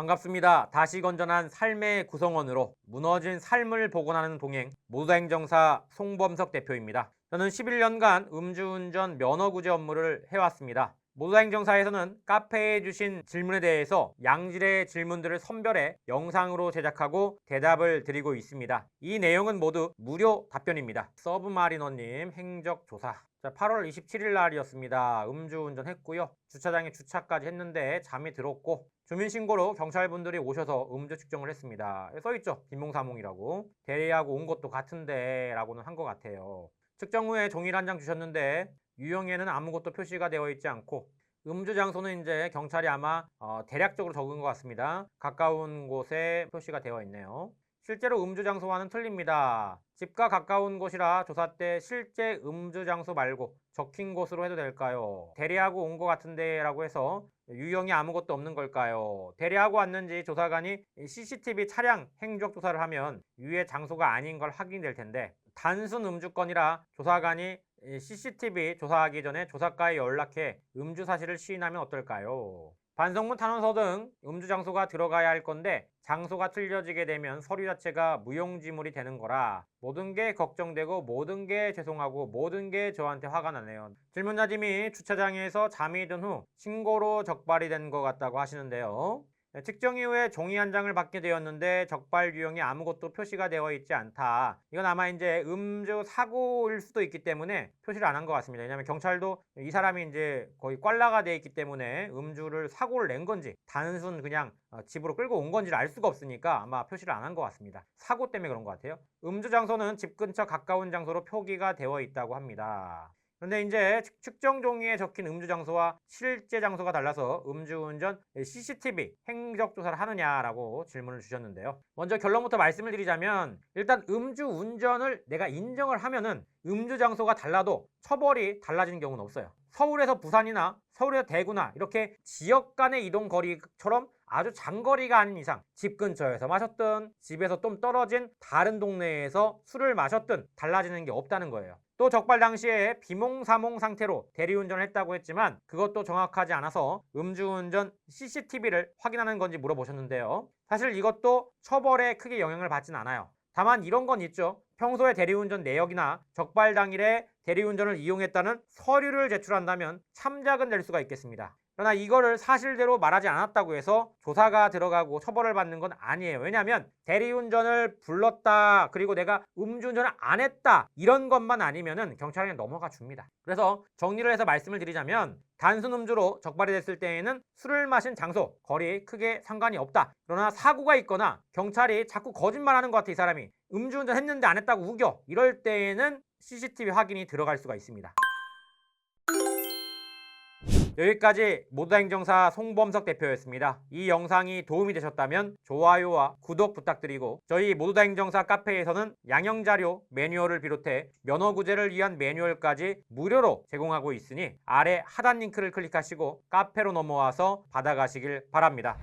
반갑습니다. 다시 건전한 삶의 구성원으로 무너진 삶을 복원하는 동행 모두행정사 송범석 대표입니다. 저는 11년간 음주운전 면허 구제 업무를 해왔습니다. 모두행정사에서는 카페에 주신 질문에 대해서 양질의 질문들을 선별해 영상으로 제작하고 대답을 드리고 있습니다. 이 내용은 모두 무료 답변입니다. 서브마리너님 행적조사 자, 8월 27일 날이었습니다. 음주운전 했고요. 주차장에 주차까지 했는데 잠이 들었고 주민신고로 경찰분들이 오셔서 음주 측정을 했습니다. 써있죠. 빈몽사몽이라고. 대리하고 온 것도 같은데 라고는 한 것 같아요. 측정 후에 종이를 한 장 주셨는데 유형에는 아무것도 표시가 되어 있지 않고 음주 장소는 이제 경찰이 아마 어, 대략적으로 적은 것 같습니다. 가까운 곳에 표시가 되어 있네요. 실제로 음주 장소와는 틀립니다. 집과 가까운 곳이라 조사 때 실제 음주 장소 말고 적힌 곳으로 해도 될까요? 대리하고 온 것 같은데 라고 해서 유형이 아무것도 없는 걸까요? 대리하고 왔는지 조사관이 CCTV 차량 행적 조사를 하면 유해 장소가 아닌 걸 확인될 텐데 단순 음주건이라 조사관이 CCTV 조사하기 전에 조사과에 연락해 음주 사실을 시인하면 어떨까요? 반성문 탄원서 등 음주 장소가 들어가야 할 건데 장소가 틀려지게 되면 서류 자체가 무용지물이 되는 거라 모든 게 걱정되고 모든 게 죄송하고 모든 게 저한테 화가 나네요. 질문자님이 주차장에서 잠이 든 후 신고로 적발이 된 것 같다고 하시는데요. 네, 측정 이후에 종이 한 장을 받게 되었는데 적발 유형이 아무것도 표시가 되어 있지 않다. 이건 아마 이제 음주 사고일 수도 있기 때문에 표시를 안 한 것 같습니다. 왜냐하면 경찰도 이 사람이 이제 거의 꽐라가 돼 있기 때문에 음주를 사고를 낸 건지 단순 그냥 어, 집으로 끌고 온 건지를 알 수가 없으니까 아마 표시를 안 한 것 같습니다. 사고 때문에 그런 것 같아요. 음주 장소는 집 근처 가까운 장소로 표기가 되어 있다고 합니다. 그런데 이제 측- 측정 종이에 적힌 음주 장소와 실제 장소가 달라서 음주운전 CCTV 행적 조사를 하느냐라고 질문을 주셨는데요. 먼저 결론부터 말씀을 드리자면 일단 음주운전을 내가 인정을 하면은 음주 장소가 달라도 처벌이 달라지는 경우는 없어요. 서울에서 부산이나 서울에서 대구나 이렇게 지역 간의 이동 거리처럼 아주 장거리가 아닌 이상 집 근처에서 마셨든 집에서 좀 떨어진 다른 동네에서 술을 마셨든 달라지는 게 없다는 거예요. 또 적발 당시에 비몽사몽 상태로 대리운전을 했다고 했지만 그것도 정확하지 않아서 음주운전 CCTV를 확인하는 건지 물어보셨는데요. 사실 이것도 처벌에 크게 영향을 받진 않아요. 다만 이런 건 있죠. 평소에 대리운전 내역이나 적발 당일에 대리운전을 이용했다는 서류를 제출한다면 참작은 될 수가 있겠습니다. 그러나 이거를 사실대로 말하지 않았다고 해서 조사가 들어가고 처벌을 받는 건 아니에요. 왜냐하면 대리운전을 불렀다 그리고 내가 음주운전을 안 했다 이런 것만 아니면은 경찰에 넘어가 줍니다. 그래서 정리를 해서 말씀을 드리자면 단순 음주로 적발이 됐을 때에는 술을 마신 장소, 거리 크게 상관이 없다. 그러나 사고가 있거나 경찰이 자꾸 거짓말하는 것 같아 이 사람이 음주운전 했는데 안 했다고 우겨 이럴 때에는 CCTV 확인이 들어갈 수가 있습니다. 여기까지 모두행정사 송범석 대표였습니다. 이 영상이 도움이 되셨다면 좋아요와 구독 부탁드리고 저희 모두다행정사 카페에서는 양형자료 매뉴얼을 비롯해 면허구제를 위한 매뉴얼까지 무료로 제공하고 있으니 아래 하단 링크를 클릭하시고 카페로 넘어와서 받아가시길 바랍니다.